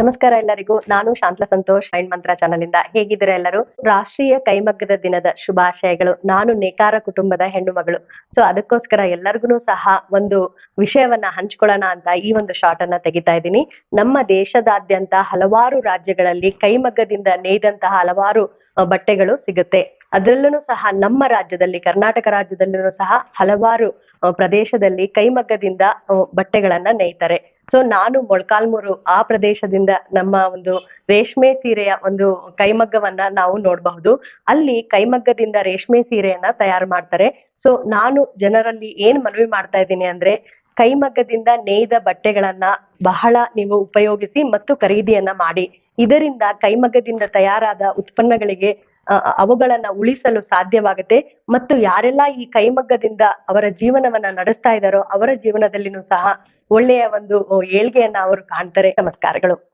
ನಮಸ್ಕಾರ ಎಲ್ಲರಿಗೂ. ನಾನು Shantala Santosh mind mantra channel ಇಂದ ಹೇಗಿದ್ದೀರಾ ಎಲ್ಲರೂ? ರಾಷ್ಟ್ರೀಯ ಕೈಮಗ್ಗದ ದಿನದ ಶುಭಾಶಯಗಳು. ನಾನು ನೇಕಾರ ಕುಟುಂಬದ ಹೆಣ್ಣು ಮಗಳು. ಸೊ ಅದಕ್ಕೋಸ್ಕರ ಎಲ್ಲರಿಗೂ ಸಹ ಒಂದು ವಿಷಯವನ್ನ ಹಂಚ್ಕೊಳ್ಳೋಣ ಅಂತ ಈ ಒಂದು ಶಾರ್ಟ್ ಅನ್ನ ತೆಗಿತಾ ಇದ್ದೀನಿ. ನಮ್ಮ ದೇಶದಾದ್ಯಂತ ಹಲವಾರು ರಾಜ್ಯಗಳಲ್ಲಿ ಕೈಮಗ್ಗದಿಂದ ನೇಯ್ದಂತಹ ಹಲವಾರು ಬಟ್ಟೆಗಳು ಸಿಗುತ್ತೆ. ಅದರಲ್ಲೂ ಸಹ ನಮ್ಮ ರಾಜ್ಯದಲ್ಲಿ, ಕರ್ನಾಟಕ ರಾಜ್ಯದಲ್ಲೂ ಸಹ ಹಲವಾರು ಪ್ರದೇಶದಲ್ಲಿ ಕೈಮಗ್ಗದಿಂದ ಬಟ್ಟೆಗಳನ್ನ ನೇಯ್ತಾರೆ. ಸೊ ನಾನು ಮೊಳಕಾಲ್ಮೂರು ಆ ಪ್ರದೇಶದಿಂದ ನಮ್ಮ ಒಂದು ರೇಷ್ಮೆ ಸೀರೆಯ ಒಂದು ಕೈಮಗ್ಗವನ್ನ ನಾವು ನೋಡಬಹುದು. ಅಲ್ಲಿ ಕೈಮಗ್ಗದಿಂದ ರೇಷ್ಮೆ ಸೀರೆಯನ್ನ ತಯಾರು ಮಾಡ್ತಾರೆ. ಸೊ ನಾನು ಜನರಲ್ಲಿ ಏನ್ ಮನವಿ ಮಾಡ್ತಾ ಇದ್ದೀನಿ ಅಂದ್ರೆ, ಕೈಮಗ್ಗದಿಂದ ನೇಯ್ದ ಬಟ್ಟೆಗಳನ್ನ ಬಹಳ ನೀವು ಉಪಯೋಗಿಸಿ ಮತ್ತು ಖರೀದಿಯನ್ನ ಮಾಡಿ. ಇದರಿಂದ ಕೈಮಗ್ಗದಿಂದ ತಯಾರಾದ ಉತ್ಪನ್ನಗಳಿಗೆ ಅವುಗಳನ್ನ ಉಳಿಸಲು ಸಾಧ್ಯವಾಗುತ್ತೆ ಮತ್ತು ಯಾರೆಲ್ಲ ಈ ಕೈಮಗ್ಗದಿಂದ ಅವರ ಜೀವನವನ್ನ ನಡೆಸ್ತಾ ಇದ್ದಾರೋ ಅವರ ಜೀವನದಲ್ಲಿನೂ ಸಹ ಒಳ್ಳೆಯ ಒಂದು ಏಳ್ಗೆಯನ್ನ ಅವರು ಕಾಣ್ತಾರೆ. ನಮಸ್ಕಾರಗಳು.